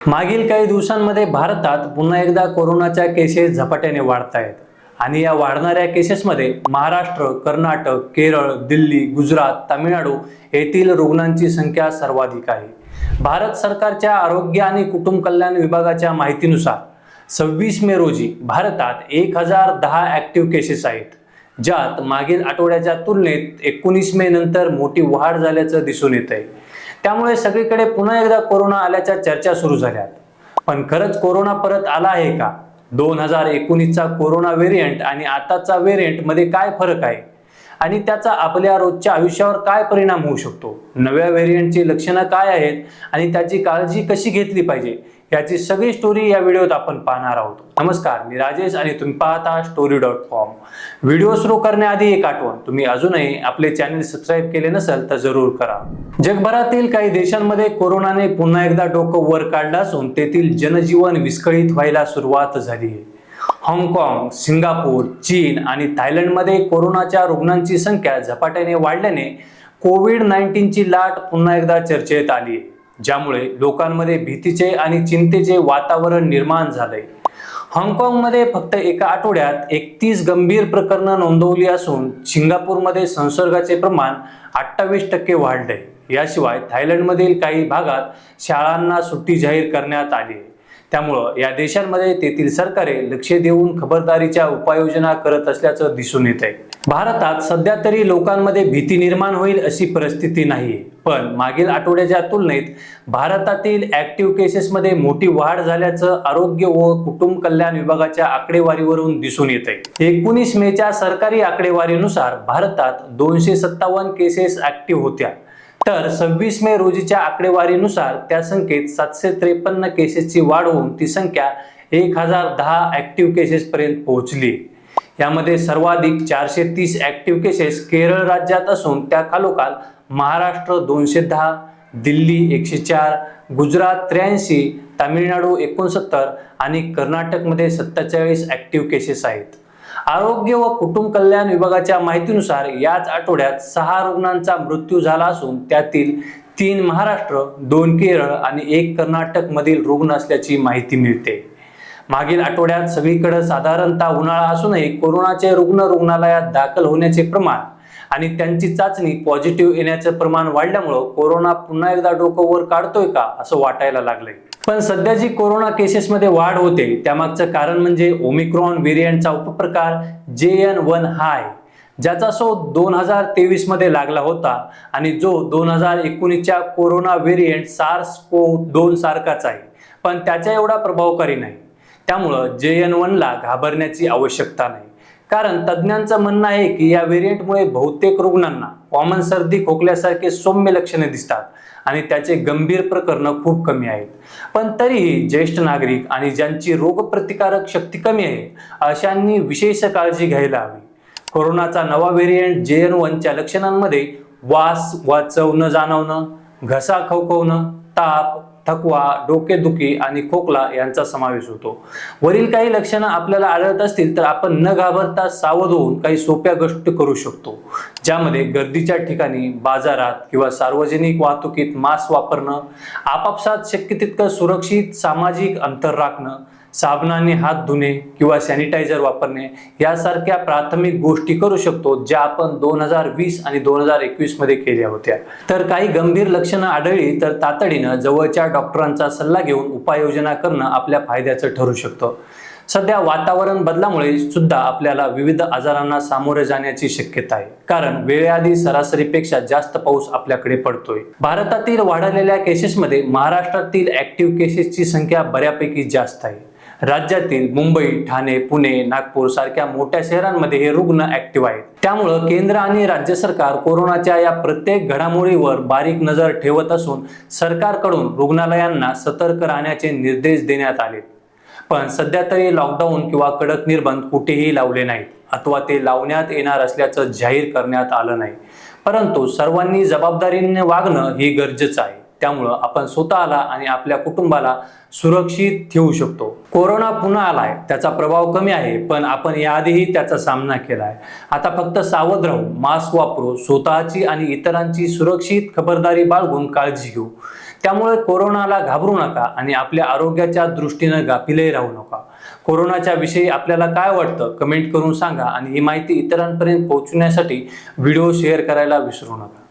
मागील काही दिवसांमध्ये भारतात पुन्हा एकदा कोरोनाच्या केसेस झपाट्याने वाढत आहेत आणि या वाढणाऱ्या केसेसमध्ये महाराष्ट्र कर्नाटक केरळ दिल्ली गुजरात तामिळनाडू येथील रुग्णांची संख्या सर्वाधिक आहे. भारत सरकारच्या आरोग्य आणि कुटुंब कल्याण विभागाच्या माहितीनुसार सव्वीस मे रोजी भारतात एक हजार दहा ॲक्टिव्ह केसेस आहेत ज्यात मागील आठवड्याच्या तुलनेत एकोणीस मे नंतर मोठी वाढ झाल्याचं दिसून येत आहे त्यामुळे सगळीकडे पुन्हा एकदा कोरोना आल्याच्या चर्चा सुरू झाल्यात पण खरंच कोरोना परत आला आहे का? दोन हजार एकोणीसचा कोरोना व्हेरियंट आणि आताचा व्हेरियंटमध्ये काय फरक आहे? आणि त्याचा आपल्या रोजच्या आयुष्यावर काय परिणाम होऊ शकतो? नव्या व्हेरियंटची लक्षणं काय आहेत? आणि त्याची काळजी कशी घेतली पाहिजे? याची सगळी स्टोरी या व्हिडिओत आपण पाहणार आहोत. नमस्कार मी राजेश आणि तुम्ही पाहता स्टोरी डॉट कॉम व्हिडिओ सुरू करण्याआधी एक आठवण तुम्ही अजूनही आपले चॅनल सबस्क्राईब केले नसेल तर जरूर करा. जगभरातील काही देशांमध्ये कोरोनाने पुन्हा एकदा डोकं वर काढलं असून तेथील जनजीवन विस्कळीत व्हायला सुरुवात झाली आहे. हाँगकाँग सिंगापूर चीन आणि थायलंडमध्ये कोरोनाच्या रुग्णांची संख्या झपाट्याने वाढल्याने कोविड नाईन्टीनची लाट पुन्हा एकदा चर्चेत आली आहे. ज्यामुळे लोकांमध्ये भीतीचे आणि चिंतेचे वातावरण निर्माण झालंय. हाँगकाँगमध्ये फक्त एका आठवड्यात एकतीस गंभीर प्रकरणं नोंदवली असून सिंगापूरमध्ये संसर्गाचे प्रमाण अठ्ठावीस टक्के वाढले याशिवाय थायलंडमधील काही भागात शाळांना सुट्टी जाहीर करण्यात आली आहे. त्यामुळं या देशांमध्ये तेथील सरकारे लक्ष देऊन खबरदारीच्या उपाययोजना करत असल्याचं दिसून येत आहे भारतात सध्या तरी लोकांमध्ये भीती निर्माण होईल अशी परिस्थिती नाही पण मागील आठवड्याच्या तुलनेत भारतातील ऍक्टिव्ह केसेसमध्ये मोठी वाढ झाल्याचं आरोग्य व कुटुंब कल्याण विभागाच्या आकडेवारीवरून दिसून येते एकोणीस मेच्या सरकारी आकडेवारीनुसार भारतात दोनशे सत्तावन्न केसेस ऍक्टिव्ह होत्या. तर सव्वीस मे रोजीच्या आकडेवारीनुसार त्या संख्येत सातशे त्रेपन्न केसेसची वाढ होऊन ती संख्या एक हजार दहा ऍक्टिव्ह केसेसपर्यंत पोहोचली. यामध्ये सर्वाधिक चारशे तीस ॲक्टिव्ह केसेस केरळ राज्यात असून त्या खालोखाल महाराष्ट्र दोनशे दहा दिल्ली एकशे चार गुजरात त्र्याऐंशी तामिळनाडू एकोणसत्तर आणि कर्नाटकमध्ये सत्तेचाळीस ॲक्टिव्ह केसेस आहेत. आरोग्य व कुटुंब कल्याण विभागाच्या माहितीनुसार याच आठवड्यात सहा रुग्णांचा मृत्यू झाला असून त्यातील तीन महाराष्ट्र दोन केरळ आणि एक कर्नाटकमधील रुग्ण असल्याची माहिती मिळते. मागील आठवड्यात सगळीकडे साधारणतः उन्हाळा असूनही कोरोनाचे रुग्ण रुग्णालयात दाखल होण्याचे प्रमाण आणि त्यांची चाचणी पॉझिटिव्ह येण्याचं प्रमाण वाढल्यामुळं कोरोना पुन्हा एकदा डोकं वर काढतोय का असं वाटायला लागलंय. पण सध्या जी कोरोना केसेसमध्ये वाढ होते त्यामागचं कारण म्हणजे ओमिक्रॉन व्हेरियंटचा उपप्रकार जे एन वन हाय ज्याचा शोध दोन हजार तेवीसमध्ये लागला होता आणि जो दोन हजार एकोणीसच्या कोरोना व्हेरियंट सार्स को दोन सारखाच आहे. पण त्याच्या एवढा प्रभावकारी नाही. त्यामुळं जे एन वनला घाबरण्याची आवश्यकता नाही. कारण तज्ज्ञांचं म्हणणं आहे की या व्हेरियंटमुळे बहुतेक रुग्णांना कॉमन सर्दी खोकल्यासारखे सौम्य लक्षणे दिसतात आणि त्याचे गंभीर प्रकरणं खूप कमी आहेत. पण तरीही ज्येष्ठ नागरिक आणि ज्यांची रोगप्रतिकारक शक्ती कमी आहे अशांनी विशेष काळजी घ्यायला हवी. कोरोनाचा नवा व्हेरियंट जे एन वनच्या लक्षणांमध्ये वास वा चव न जाणवणं घसा खवखवणं ताप थकवा डोकेदुखी आणि खोकला यांचा समावेश होतो. वरील काही लक्षणं आपल्याला आढळत असतील तर आपण न घाबरता सावध होऊन काही सोप्या गोष्टी करू शकतो. ज्यामध्ये गर्दीच्या ठिकाणी बाजारात किंवा सार्वजनिक वाहतुकीत मास्क वापरणं आपापसात शक्य तितकं सुरक्षित सामाजिक अंतर राखणं साबणाने हात धुणे किंवा सॅनिटायझर वापरणे यासारख्या प्राथमिक गोष्टी करू शकतो ज्या आपण दोन हजार वीस आणि दोन हजार एकवीसमध्ये केल्या होत्या. तर काही गंभीर लक्षणं आढळली तर तातडीनं जवळच्या डॉक्टरांचा सल्ला घेऊन उपाययोजना करणं आपल्या फायद्याचं ठरू शकतं. सध्या वातावरण बदलामुळे सुद्धा आपल्याला विविध आजारांना सामोरे जाण्याची शक्यता आहे. कारण वेळेआधी सरासरीपेक्षा जास्त पाऊस आपल्याकडे पडतोय. भारतातील वाढलेल्या केसेसमध्ये महाराष्ट्रातील ऍक्टिव्ह केसेसची संख्या बऱ्यापैकी जास्त आहे. राज्यातील मुंबई ठाणे पुणे नागपूर सारख्या मोठ्या शहरांमध्ये हे रुग्ण ऍक्टिव्ह आहेत. त्यामुळं केंद्र आणि राज्य सरकार कोरोनाच्या या प्रत्येक घडामोडीवर बारीक नजर ठेवत असून सरकारकडून रुग्णालयांना सतर्क राहण्याचे निर्देश देण्यात आले पण सध्या तरी लॉकडाऊन किंवा कडक निर्बंध कुठेही लावले नाहीत अथवा ते लावण्यात येणार असल्याचं जाहीर करण्यात आलं नाही. परंतु सर्वांनी जबाबदारीने वागणं हे गरजेचं आहे. त्यामुळं आपण स्वतःला आणि आपल्या कुटुंबाला सुरक्षित ठेवू शकतो. कोरोना पुन्हा आलाय त्याचा प्रभाव कमी आहे पण आपण याआधीही त्याचा सामना केलाय. आता फक्त सावध राहू मास्क वापरू स्वतःची आणि इतरांची सुरक्षित खबरदारी बाळगून काळजी घेऊ. त्यामुळे कोरोनाला घाबरू नका आणि आपल्या आरोग्याच्या दृष्टीनं गाफिलही राहू नका. कोरोनाच्या विषयी आपल्याला काय वाटतं कमेंट करून सांगा आणि ही माहिती इतरांपर्यंत पोहोचवण्यासाठी व्हिडिओ शेअर करायला विसरू नका.